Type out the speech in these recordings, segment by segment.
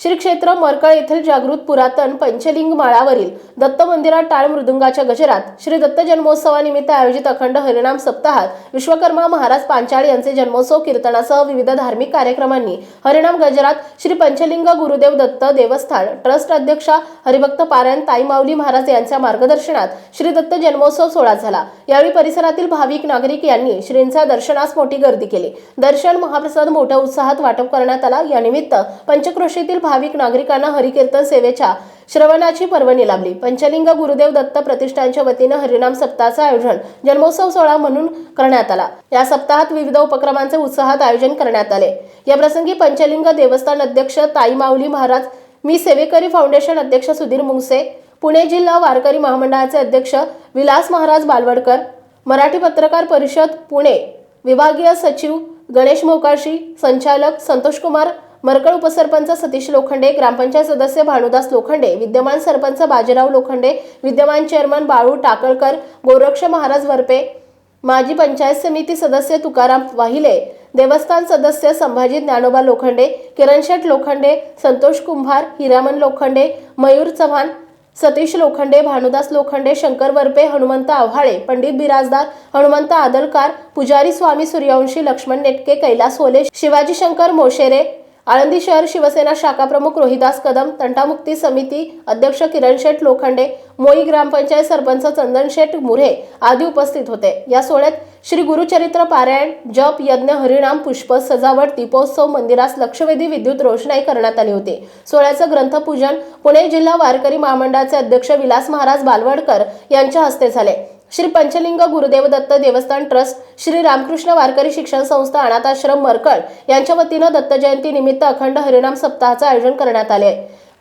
श्री क्षेत्र मरकळ येथील जागृत पुरातन पंचलिंग माळावरील दत्त मंदिरात टाळ मृदुंगाच्या गजरात श्री दत्त जन्मोत्सवानिमित्त आयोजित अखंड हरिणाम सप्ताहात विश्वकर्मा महाराज पांचाळ यांचे जन्मोत्सव कीर्तनासह विविध धार्मिक कार्यक्रमांनी हरिणाम गजरात श्री पंचलिंग गुरुदेव दत्त देवस्थान ट्रस्ट अध्यक्षा हरिभक्त पारायण ताई माऊली महाराज यांच्या मार्गदर्शनात श्री दत्त जन्मोत्सव सोहळा झाला. यावेळी परिसरातील भाविक नागरिक यांनी श्रींच्या दर्शनास मोठी गर्दी केली. दर्शन महाप्रसाद मोठ्या उत्साहात वाटप करण्यात आला. यानिमित्त पंचक्रोशीतील भाविक नागरिकांना हरिकीर्तन सेवेच्या श्रवणाची पर्वणी लाभली. पंचलिंग गुरुदेव दत्त प्रतिष्ठानच्या वतीनं हरिनाम सप्ताहाचं आयोजन जन्मोत्सव सोहळा म्हणून करण्यात आला. या सप्ताहात विविध उपक्रमांचे उत्साहात आयोजन करण्यात आले. या प्रसंगी पंचलिंग देवस्थान अध्यक्ष ताई माऊली महाराज मी सेवेकरी फाउंडेशन अध्यक्ष सुधीर मुंगसे पुणे जिल्हा वारकरी महामंडळाचे अध्यक्ष विलास महाराज बालवडकर मराठी पत्रकार परिषद पुणे विभागीय सचिव गणेश मोकाशी संचालक संतोषकुमार मरकळ उपसरपंच सतीश लोखंडे ग्रामपंचायत सदस्य भानुदास लोखंडे विद्यमान सरपंच बाजीराव लोखंडे विद्यमान चेअरमन बाळू टाकळकर गोरक्ष महाराज वरपे माजी पंचायत समिती सदस्य तुकाराम वाहिले देवस्थान सदस्य संभाजी ज्ञानोबा लोखंडे किरणशेठ लोखंडे संतोष कुंभार हिरामन लोखंडे मयूर चव्हाण सतीश लोखंडे भानुदास लोखंडे शंकर वरपे हनुमंत आव्हाळे पंडित बिराजदार हनुमंत आदलकार पुजारी स्वामी सूर्यवंशी लक्ष्मण नेटके कैलास होले शिवाजी शंकर मोशेरे आळंदी शहर शिवसेना शाखा प्रमुख रोहिदास कदम तंटामुक्ती समिती अध्यक्ष किरण शेठ लोखंडे मोई ग्रामपंचायत सरपंच चंदन शेठ मुरे आदी उपस्थित होते. या सोहळ्यात श्री गुरुचरित्र पारायण जप यज्ञ हरिणाम पुष्प सजावट दीपोत्सव मंदिरास लक्षवेधी विद्युत रोषणाई करण्यात आली होती. सोहळ्याचं ग्रंथपूजन पुणे जिल्हा वारकरी महामंडळाचे अध्यक्ष विलास महाराज बालवडकर यांच्या हस्ते झाले. श्री पंचलिंग गुरुदेव दत्त देवस्थान ट्रस्ट श्री रामकृष्ण वारकरी शिक्षण संस्था अनाथाश्रम मरकळ यांच्या वतीनं दत्त जयंती निमित्त अखंड हरिनाम सप्ताहाचं आयोजन करण्यात आले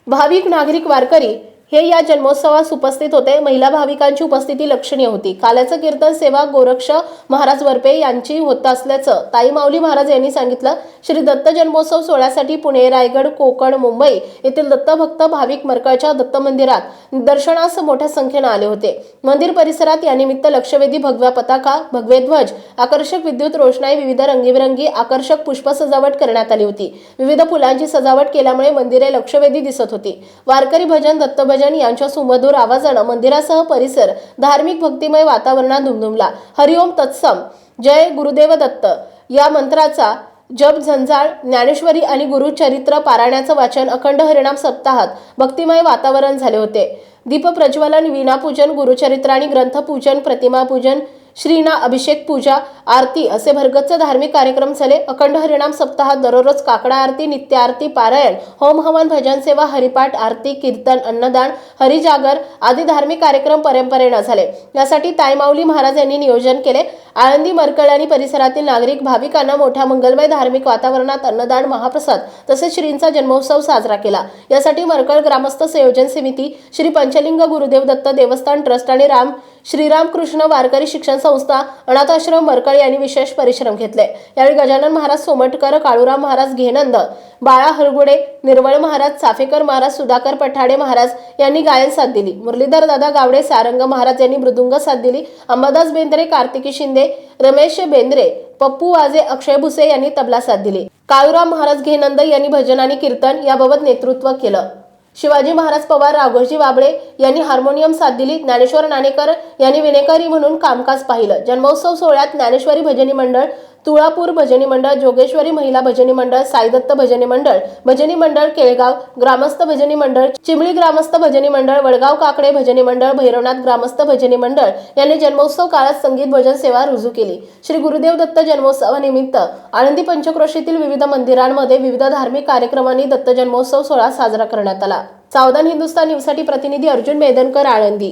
भाविक नागरिक वारकरी हे या जन्मोत्सवास उपस्थित होते. महिला भाविकांची उपस्थिती लक्षणीय होती. काल्याचं कीर्तन सेवा गोरक्ष महाराज वरपे यांची होत असल्याचं ताई माऊली महाराज यांनी सांगितलं. श्री दत्त जन्मोत्सव सोहळ्यासाठी पुणे रायगड कोकण मुंबई येथील दत्तभक्त भाविक मरकळच्या दत्त मंदिरात दर्शनास मोठ्या संख्येनं आले होते. मंदिर परिसरात यानिमित्त लक्षवेधी भगव्या पताका भगवे ध्वज आकर्षक विद्युत रोषणाई विविध रंगीबिरंगी आकर्षक पुष्प सजावट करण्यात आली होती. विविध फुलांची सजावट केल्यामुळे मंदिरे लक्षवेधी दिसत होती. वारकरी भजन दत्तभजन महाराजांनी यांच्या सुमधूर आवाजानं मंदिरासह परिसर धार्मिक भक्तिमय वातावरणात धुमधुमला. हरिओम तत्सम. जय गुरुदेव दत्त. या मंत्राचा जप झंझाळ ज्ञानेश्वरी आणि गुरुचरित्र पारायणाचं वाचन अखंड हरिणाम सप्ताहात भक्तिमय वातावरण झाले होते. दीपप्रज्वलन प्रज्वलन गुरुचरित्र आणि ग्रंथपूजन प्रतिमापूजन श्रीना अभिषेक पूजा आरती असे भरगच्च धार्मिक कार्यक्रम झाले. अखंड हरिणाम सप्ताहात दररोज काकडा आरती नित्य आरती पारायण होम हवन भजन सेवा हरिपाठ आरती कीर्तन अन्नदान हरिजागर आदी धार्मिक कार्यक्रम परंपरेनं झाले. यासाठी तायमाऊली महाराज यांनी नियोजन केले. आळंदी मरकळ आणि परिसरातील नागरिक भाविकांना मोठ्या मंगलमय धार्मिक वातावरणात अन्नदान महाप्रसाद तसेच श्रींचा जन्मोत्सव साजरा केला. यासाठी मरकळ ग्रामस्थ संयोजन समिती श्री पंचलिंग गुरुदेव दत्त देवस्थान ट्रस्ट आणि राम श्रीरामकृष्ण वारकरी शिक्षण संस्था अनाथाश्रम मरकळ यांनी विशेष परिश्रम घेतले. यावेळी गजानन महाराज सोमटकर काळूराम महाराज घेनंद बाळा हरगुडे निर्वळ महाराज चाफेकर महाराज सुधाकर पठाडे महाराज यांनी गायन साथ दिली. मुरलीधर दादा गावडे सारंग महाराज यांनी मृदुंग साथ दिली. अंबादास बेंद्रे कार्तिकी शिंदे रमेश बेंद्रे पप्पू वाजे अक्षय भुसे यांनी तबला साथ दिली. काळूराम महाराज घेनंद यांनी भजन आणि कीर्तन याबाबत नेतृत्व केलं. शिवाजी महाराज पवार राघोजी बाबळे यांनी हार्मोनियम साथ दिली. ज्ञानेश्वर नाणेकर यांनी विनेकरी म्हणून कामकाज पाहिलं. जन्मोत्सव सोहळ्यात ज्ञानेश्वरी भजनी मंडळ तुळापूर भजनी मंडळ जोगेश्वरी महिला भजनी मंडळ साईदत्त भजनी मंडळ भजनी मंडळ केळगाव ग्रामस्थ भजनी मंडळ चिमळी ग्रामस्थ भजनी मंडळ वडगाव काकडे भजनी मंडळ भैरवनाथ ग्रामस्थ भजनी मंडळ यांनी जन्मोत्सव काळात संगीत भजन सेवा रुजू केली. श्री गुरुदेव दत्त जन्मोत्सवानिमित्त आळंदी पंचक्रोशीतील विविध मंदिरांमध्ये विविध धार्मिक कार्यक्रमांनी दत्त जन्मोत्सव सोहळा साजरा करण्यात आला. सावधान हिंदुस्तान न्यूजसाठी प्रतिनिधी अर्जुन मेदनकर आळंदी.